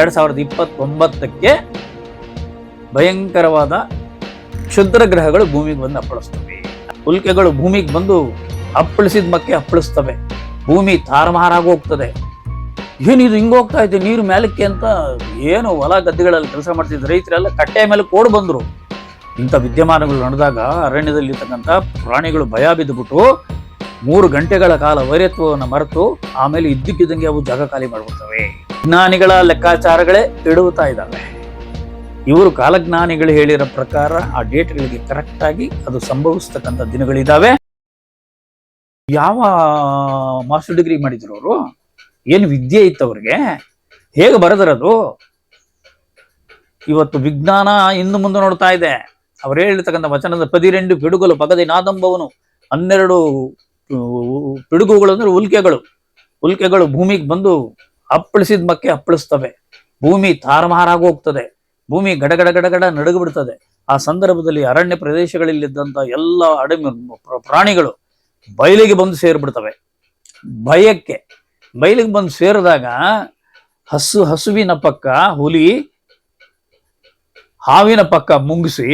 ಎರಡ್ ಸಾವಿರದ ಇಪ್ಪತ್ತೊಂಬತ್ತಕ್ಕೆ ಭಯಂಕರವಾದ ಕ್ಷುದ್ರ ಗ್ರಹಗಳು ಭೂಮಿಗೆ ಬಂದು ಅಪ್ಪಳಿಸ್ತವೆ. ಉಲ್ಕೆಗಳು ಭೂಮಿಗೆ ಬಂದು ಅಪ್ಪಳಿಸಿದ ಮಕ್ಕೆ ಅಪ್ಪಳಿಸ್ತವೆ. ಭೂಮಿ ಹೋಗ್ತದೆ. ಏನಿದು ಹಿಂಗೆ ಹೋಗ್ತಾ ಇದೆ? ನೀರು ಮೇಲಕ್ಕೆ ಅಂತ ಏನು ಹೊಲ ಗದ್ದೆಗಳಲ್ಲಿ ಕೆಲಸ ಮಾಡ್ತಿದ್ದ ರೈತರೆಲ್ಲ ಕಟ್ಟೆ ಮೇಲೆ ಕೋಡ್ ಬಂದ್ರು. ಇಂಥ ವಿದ್ಯಮಾನಗಳು ನಡೆದಾಗ ಅರಣ್ಯದಲ್ಲಿರ್ತಕ್ಕಂಥ ಪ್ರಾಣಿಗಳು ಭಯ ಬಿದ್ದುಬಿಟ್ಟು ಮೂರು ಗಂಟೆಗಳ ಕಾಲ ವೈರತ್ವವನ್ನು ಮರೆತು ಆಮೇಲೆ ಇದ್ದಕ್ಕಿದ್ದಂಗೆ ಅವು ಜಾಗ ಖಾಲಿ ಮಾಡ್ಬಿಡ್ತವೆ. ವಿಜ್ಞಾನಿಗಳ ಲೆಕ್ಕಾಚಾರಗಳೇ ಇಡುತ್ತಾ ಇದ್ದಾವೆ. ಇವರು ಕಾಲಜ್ಞಾನಿಗಳು ಹೇಳಿರೋ ಪ್ರಕಾರ ಆ ಡೇಟ್ಗಳಿಗೆ ಕರೆಕ್ಟ್ ಆಗಿ ಅದು ಸಂಭವಿಸ್ತಕ್ಕಂಥ ದಿನಗಳಿದ್ದಾವೆ ಯಾವ ಮಾಸ್ಟರ್ ಡಿಗ್ರಿ ಮಾಡಿದ್ರು ಅವರು? ಏನು ವಿದ್ಯೆ ಇತ್ತು ಅವ್ರಿಗೆ? ಹೇಗೆ ಬರೆದ್ರದು? ಇವತ್ತು ವಿಜ್ಞಾನ ಇನ್ನು ಮುಂದೆ ನೋಡ್ತಾ ಇದೆ. ಅವ್ರು ಹೇಳಿರ್ತಕ್ಕಂಥ ವಚನದ ಪದಿರೆಂಡು ಪಿಡುಗಲು, ಪಗದಿ ನಾದಂಬವನು, ಹನ್ನೆರಡು ಪಿಡುಗುಗಳು ಅಂದ್ರೆ ಉಲ್ಕೆಗಳು. ಉಲ್ಕೆಗಳು ಭೂಮಿಗೆ ಬಂದು ಅಪ್ಪಳಿಸಿದ ಮಕ್ಕೆ ಅಪ್ಪಳಿಸ್ತವೆ. ಭೂಮಿ ತಾರಮಾರಾಗಿ ಹೋಗ್ತದೆ. ಭೂಮಿ ಗಡಗಡ ಗಡಗಡ ನಡುಗು ಬಿಡ್ತದೆ ಆ ಸಂದರ್ಭದಲ್ಲಿ ಅರಣ್ಯ ಪ್ರದೇಶಗಳಲ್ಲಿದ್ದಂಥ ಎಲ್ಲ ಅಡಮಿ ಪ್ರಾಣಿಗಳು ಬಯಲಿಗೆ ಬಂದು ಸೇರ್ಬಿಡ್ತವೆ. ಭಯಕ್ಕೆ ಬಯಲಿಗೆ ಬಂದು ಸೇರಿದಾಗ ಹಸು ಹಸುವಿನ ಪಕ್ಕ ಹುಲಿ ಹಾವಿನ ಪಕ್ಕ ಮುಂಗಿಸಿ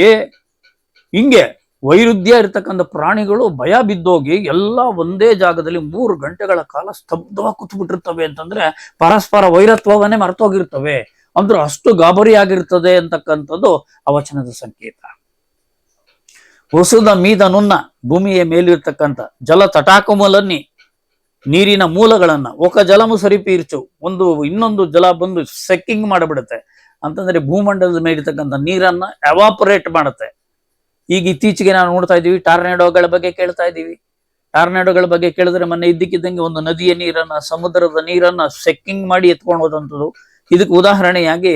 ಹಿಂಗೆ ವೈರುಧ್ಯ ಇರತಕ್ಕಂಥ ಪ್ರಾಣಿಗಳು ಭಯ ಬಿದ್ದೋಗಿ ಎಲ್ಲ ಒಂದೇ ಜಾಗದಲ್ಲಿ ಮೂರು ಗಂಟೆಗಳ ಕಾಲ ಸ್ತಬ್ಧವಾಗಿ ಕೂತ್ಬಿಟ್ಟಿರ್ತವೆ ಅಂತಂದ್ರೆ ಪರಸ್ಪರ ವೈರತ್ವವನ್ನೇ ಮರೆತೋಗಿರ್ತವೆ. ಅಂದ್ರೆ ಅಷ್ಟು ಗಾಬರಿಯಾಗಿರ್ತದೆ ಅಂತಕ್ಕಂಥದ್ದು ಅವಚನದ ವಚನದ ಸಂಕೇತ. ಹೊಸದ ಮೀದ ನುನ್ನ ಭೂಮಿಯ ಮೇಲಿರ್ತಕ್ಕಂಥ ಜಲ ತಟಾಕಮಲನ್ನಿ ನೀರಿನ ಮೂಲಗಳನ್ನ ಒಕ ಜಲಮು ಸರಿಪೀರ್ಚು, ಒಂದು ಇನ್ನೊಂದು ಜಲ ಬಂದು ಸೆಕ್ಕಿಂಗ್ ಮಾಡಿಬಿಡುತ್ತೆ. ಅಂತಂದ್ರೆ ಭೂಮಂಡಲದ ಮೇಲಿರ್ತಕ್ಕಂಥ ನೀರನ್ನ ಎವಾಪರೇಟ್ ಮಾಡುತ್ತೆ. ಈಗ ಇತ್ತೀಚೆಗೆ ನಾವು ನೋಡ್ತಾ ಇದ್ದೀವಿ ಟಾರ್ನೆಡೋಗಳ ಬಗ್ಗೆ ಕೇಳ್ತಾ ಇದ್ದೀವಿ. ಟಾರ್ನೆಡೋಗಳ ಬಗ್ಗೆ ಕೇಳಿದ್ರೆ ಮೊನ್ನೆ ಇದ್ದಕ್ಕಿದ್ದಂಗೆ ಒಂದು ನದಿಯ ನೀರನ್ನ, ಸಮುದ್ರದ ನೀರನ್ನ ಸೆಕ್ಕಿಂಗ್ ಮಾಡಿ ಎತ್ಕೊಂಡು ಹೋದಂಥದ್ದು ಇದಕ್ಕೆ ಉದಾಹರಣೆಯಾಗಿ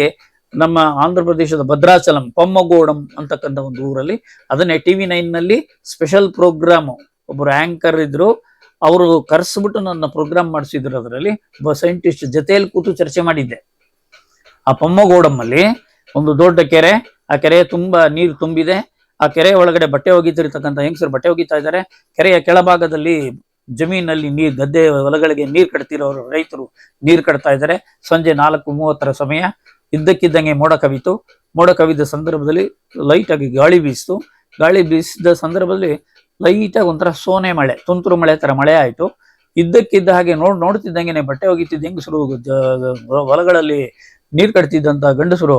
ನಮ್ಮ ಆಂಧ್ರ ಪ್ರದೇಶದ ಭದ್ರಾಚಲಂ, ಪಮ್ಮಗೋಡಂ ಅಂತಕ್ಕಂಥ ಒಂದು ಊರಲ್ಲಿ ಅದನ್ನೇ ಟಿವಿ ನೈನ್ನಲ್ಲಿ ಸ್ಪೆಷಲ್ ಪ್ರೋಗ್ರಾಮ್ ಒಬ್ಬರು ಆಂಕರ್ ಇದ್ರು. ಅವರು ಕರೆಸ್ಬಿಟ್ಟು ನನ್ನ ಪ್ರೋಗ್ರಾಮ್ ಮಾಡಿಸಿದ್ರು ಅದರಲ್ಲಿ. ಒಬ್ಬ ಸೈಂಟಿಸ್ಟ್ ಜೊತೆಯಲ್ಲಿ ಕೂತು ಚರ್ಚೆ ಮಾಡಿದ್ದೆ. ಆ ಪಮ್ಮಗೋಡಂ ಅಲ್ಲಿ ಒಂದು ದೊಡ್ಡ ಕೆರೆ. ಆ ಕೆರೆ ತುಂಬಾ ನೀರು ತುಂಬಿದೆ. ಆ ಕೆರೆ ಒಳಗಡೆ ಬಟ್ಟೆ ಒಗಿತಿರ್ತಕ್ಕಂಥ ಹೆಂಗಸರು ಬಟ್ಟೆ ಒಗಿತಾ ಇದ್ದಾರೆ. ಕೆರೆಯ ಕೆಳಭಾಗದಲ್ಲಿ ಜಮೀನಲ್ಲಿ ನೀರ್ ಗದ್ದೆ ಹೊಲಗಳಿಗೆ ನೀರ್ ಕಟ್ತಿರೋರು ರೈತರು ನೀರ್ ಕಟ್ತಾ ಇದ್ದಾರೆ. ಸಂಜೆ ನಾಲ್ಕು ಮೂವತ್ತರ ಸಮಯ. ಇದ್ದಕ್ಕಿದ್ದಂಗೆ ಮೋಡ ಕವಿತು. ಮೋಡ ಕವಿದ ಸಂದರ್ಭದಲ್ಲಿ ಲೈಟ್ ಆಗಿ ಗಾಳಿ ಬೀಸಿತು. ಗಾಳಿ ಬೀಸಿದ ಸಂದರ್ಭದಲ್ಲಿ ಲೈಟ್ ಆಗಿ ಒಂಥರ ಸೋನೆ ಮಳೆ, ತುಂತುರು ಮಳೆ ತರ ಮಳೆ ಆಯ್ತು. ಇದ್ದಕ್ಕಿದ್ದ ಹಾಗೆ ನೋಡ್, ನೋಡ್ತಿದ್ದಂಗೆನೆ ಬಟ್ಟೆ ಒಗಿತಿದ್ದ ಹೆಂಗಸರು ಹೊಲಗಳಲ್ಲಿ ನೀರ್ ಕಟ್ತಿದ್ದಂತ ಗಂಡಸರು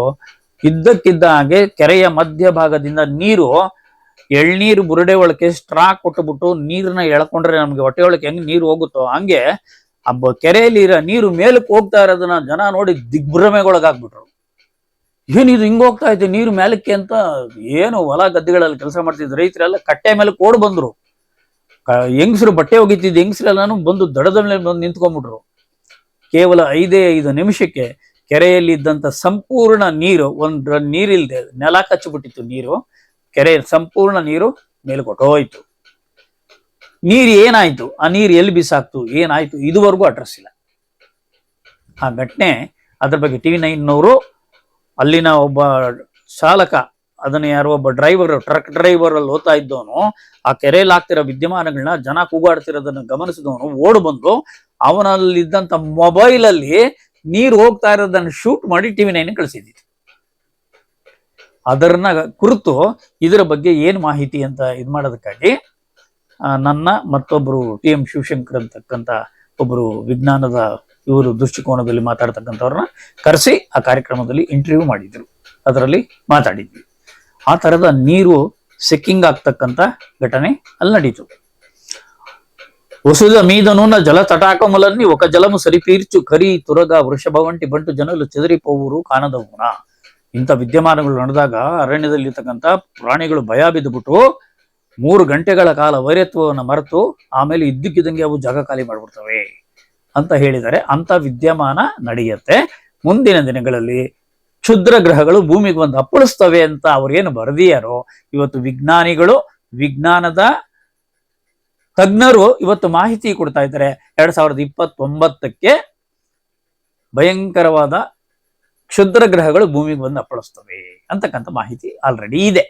ಇದ್ದಕ್ಕಿದ್ದ ಹಾಗೆ ಕೆರೆಯ ಮಧ್ಯ ಭಾಗದಿಂದ ನೀರು, ಎಳ್ನೀರು ಬುರುಡೆ ಒಳಕ್ಕೆ ಸ್ಟ್ರಾ ಕೊಟ್ಟುಬಿಟ್ಟು ನೀರನ್ನ ಎಳ್ಕೊಂಡ್ರೆ ನಮ್ಗೆ ಹೊಟ್ಟೆ ಒಳಕ್ಕೆ ಹೆಂಗ್ ನೀರು ಹೋಗುತ್ತೋ ಹಂಗೆ ಅಬ್ಬ ಕೆರೆಯಲ್ಲಿ ಇರೋ ನೀರು ಮೇಲಕ್ಕೆ ಹೋಗ್ತಾ ಇರೋದನ್ನ ಜನ ನೋಡಿ ದಿಗ್ಭ್ರಮೆಗೊಳಗಾಗ್ಬಿಟ್ರು. ಇದು ಹಿಂಗ್ ಹೋಗ್ತಾ ಇದೆ ನೀರು ಮೇಲಕ್ಕೆ ಅಂತ ಏನು ಹೊಲ ಗದ್ದೆಗಳಲ್ಲಿ ಕೆಲಸ ಮಾಡ್ತಿದ್ರು. ರೈತರೆಲ್ಲ ಕಟ್ಟೆ ಮೇಲೆ ಕೋಡ್ ಬಂದ್ರು. ಹೆಂಗಸರು ಬಟ್ಟೆ ಒಗಿತಿದ್ದ ಹೆಂಗಸರೆಲ್ಲಾನು ಬಂದು ದಡದ ಮೇಲೆ ಬಂದು ನಿಂತ್ಕೊಂಡ್ಬಿಟ್ರು. ಕೇವಲ ಐದೇ ಐದು ನಿಮಿಷಕ್ಕೆ ಕೆರೆಯಲ್ಲಿ ಇದ್ದಂತ ಸಂಪೂರ್ಣ ನೀರು ಒಂದ್ ನೀರಿಲ್ದೆ ನೆಲ ಕಚ್ಚಿಬಿಟ್ಟಿತ್ತು ನೀರು, ಕೆರೆ ಸಂಪೂರ್ಣ ನೀರು ಮೇಲ್ಕೊಟ್ಟೋಯ್ತು ನೀರು ಏನಾಯ್ತು? ಆ ನೀರು ಎಲ್ಲಿ ಬಿಸಾಕ್ತು? ಏನಾಯ್ತು? ಇದುವರೆಗೂ ಅಡ್ರೆಸ್ ಇಲ್ಲ. ಆ ಘಟನೆ ಅದ್ರ ಬಗ್ಗೆ ಟಿವಿ ನೈನ್ನವರು ಅಲ್ಲಿನ ಒಬ್ಬ ಚಾಲಕ, ಅದನ್ನ ಯಾರೋ ಒಬ್ಬ ಡ್ರೈವರ್ ಟ್ರಕ್ ಡ್ರೈವರ್ ಅಲ್ಲಿ ಓದ್ತಾ ಇದ್ದವನು, ಆ ಕೆರೆಯಲ್ಲಿ ಆಗ್ತಿರೋ ವಿದ್ಯಮಾನಗಳನ್ನ ಜನ ಕೂಗಾಡ್ತಿರೋದನ್ನ ಗಮನಿಸಿದವನು, ಓಡ್ ಬಂದು ಅವನಲ್ಲಿದ್ದಂತ ಮೊಬೈಲ್ ಅಲ್ಲಿ ನೀರು ಹೋಗ್ತಾ ಇರೋದನ್ನ ಶೂಟ್ ಮಾಡಿ ಟಿವಿ ನೈನ್ ಕಳಿಸಿದ್ದೀವಿ ಅದರನ್ನ ಕುರಿತು ಇದರ ಬಗ್ಗೆ ಏನ್ ಮಾಹಿತಿ ಅಂತ ಇದು ಮಾಡೋದಕ್ಕಾಗಿ ನನ್ನ ಮತ್ತೊಬ್ಬರು ಟಿ ಎಂ ಶಿವಶಂಕರ್ ಅಂತಕ್ಕಂಥ ಒಬ್ಬರು ವಿಜ್ಞಾನದ ಇವರು ದೃಷ್ಟಿಕೋನದಲ್ಲಿ ಮಾತಾಡ್ತಕ್ಕಂಥವ್ರನ್ನ ಕರೆಸಿ ಆ ಕಾರ್ಯಕ್ರಮದಲ್ಲಿ ಇಂಟರ್ವ್ಯೂ ಮಾಡಿದ್ರು. ಅದರಲ್ಲಿ ಮಾತಾಡಿದ್ವಿ. ಆ ತರದ ನೀರು ಸೆಕ್ಕಿಂಗ್ ಆಗ್ತಕ್ಕಂಥ ಘಟನೆ ಅಲ್ಲಿ ನಡೀತು. ಹೊಸದ ಮೀದನುನ ಜಲ ತಟಾಕಮಲನ್ನಿ ఒక జలము సరిపీర్చు కరి తురగా వృషభ వంటి ಬಂಟು ಜನರು ಚೆದರಿಪೋವರು ಕಾಣದವುನ ಇಂಥ ವಿದ್ಯಮಾನಗಳು ನಡೆದಾಗ ಅರಣ್ಯದಲ್ಲಿರ್ತಕ್ಕಂಥ ಪ್ರಾಣಿಗಳು ಭಯ ಬಿದ್ದುಬಿಟ್ಟು ಮೂರು ಗಂಟೆಗಳ ಕಾಲ ವೈರತ್ವವನ್ನು ಮರೆತು ಆಮೇಲೆ ಇದ್ದಕ್ಕಿದ್ದಂಗೆ ಅವು ಜಾಗ ಖಾಲಿ ಮಾಡ್ಬಿಡ್ತವೆ ಅಂತ ಹೇಳಿದ್ದಾರೆ ಅಂತ ವಿದ್ಯಮಾನ ನಡೆಯುತ್ತೆ ಮುಂದಿನ ದಿನಗಳಲ್ಲಿ ಕ್ಷುದ್ರ ಗ್ರಹಗಳು ಭೂಮಿಗೆ ಬಂದು ಅಪ್ಪಳಿಸ್ತವೆ ಅಂತ ಅವ್ರೇನು ಬರೆದಿಯಾರೋ ಇವತ್ತು ವಿಜ್ಞಾನಿಗಳು ವಿಜ್ಞಾನದ ತಜ್ಞರು ಇವತ್ತು ಮಾಹಿತಿ ಕೊಡ್ತಾ ಇದ್ದಾರೆ. ಎರಡ್ ಸಾವಿರದ ಇಪ್ಪತ್ತೊಂಬತ್ತಕ್ಕೆ ಭಯಂಕರವಾದ ಕ್ಷುದ್ರ ಗ್ರಹಗಳು ಭೂಮಿಗೆ ಬಂದು ಅಪ್ಪಳಿಸ್ತವೆ ಅಂತಕ್ಕಂಥ ಮಾಹಿತಿ ಆಲ್ರೆಡಿ ಇದೆ.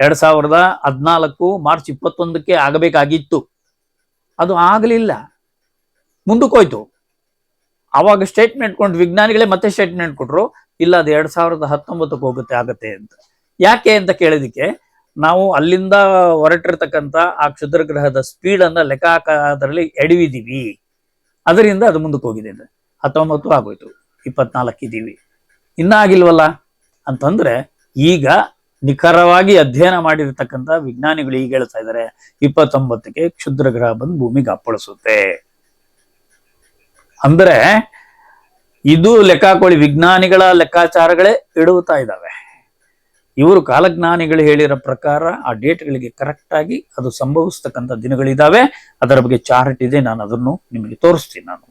ಎರಡ್ ಸಾವಿರದ ಹದಿನಾಲ್ಕು ಮಾರ್ಚ್ ಇಪ್ಪತ್ತೊಂದಕ್ಕೆ ಆಗಬೇಕಾಗಿತ್ತು. ಅದು ಆಗಲಿಲ್ಲ. ಮುಂದಕ್ಕೋಯ್ತು ಆವಾಗ ಸ್ಟೇಟ್ಮೆಂಟ್ ಕೊಂಡು ವಿಜ್ಞಾನಿಗಳೇ ಮತ್ತೆ ಸ್ಟೇಟ್ಮೆಂಟ್ ಕೊಟ್ರು, ಇಲ್ಲ ಅದು ಎರಡ್ ಸಾವಿರದ ಹತ್ತೊಂಬತ್ತಕ್ಕೆ ಹೋಗುತ್ತೆ, ಆಗತ್ತೆ ಅಂತ. ಯಾಕೆ ಅಂತ ಕೇಳಿದಕ್ಕೆ ನಾವು ಅಲ್ಲಿಂದ ಹೊರಟಿರ್ತಕ್ಕಂಥ ಆ ಕ್ಷುದ್ರ ಗ್ರಹದ ಸ್ಪೀಡ್ ಅನ್ನ ಲೆಕ್ಕ ಹಾಕೋದ್ರಲ್ಲಿ ಎಡವಿದೀವಿ ಅದರಿಂದ ಅದು ಮುಂದಕ್ಕೆ ಹೋಗಿದೆ. ಹತ್ತೊಂಬತ್ತು ಆಗೋಯ್ತು. ಇದೀವಿ ಇನ್ನ ಆಗಿಲ್ವಲ್ಲ? ಅಂತಂದ್ರೆ ಈಗ ನಿಖರವಾಗಿ ಅಧ್ಯಯನ ಮಾಡಿರ್ತಕ್ಕಂಥ ವಿಜ್ಞಾನಿಗಳು ಈಗ ಹೇಳ್ತಾ ಇದ್ದಾರೆ, ಇಪ್ಪತ್ತೊಂಬತ್ತಕ್ಕೆ ಕ್ಷುದ್ರ ಗ್ರಹ ಬಂದು ಭೂಮಿಗೆ ಅಪ್ಪಳಿಸುತ್ತೆ. ಅಂದ್ರೆ ಇದು ಲೆಕ್ಕಾಕೊಳ್ಳಿ, ವಿಜ್ಞಾನಿಗಳ ಲೆಕ್ಕಾಚಾರಗಳೇ ಇಡುತ್ತಾ ಇದ್ದಾವೆ. ಇವರು ಕಾಲಜ್ಞಾನಿಗಳು ಹೇಳಿರೋ ಪ್ರಕಾರ ಆ ಡೇಟ್ಗಳಿಗೆ ಕರೆಕ್ಟಾಗಿ ಅದು ಸಂಭವಿಸ್ತಕ್ಕಂಥ ದಿನಗಳಿದ್ದಾವೆ ಅದರ ಬಗ್ಗೆ ಚಾರ್ಟ್ ಇದೆ. ನಾನು ಅದನ್ನು ನಿಮಗೆ ತೋರಿಸ್ತೀನಿ ನಾನು.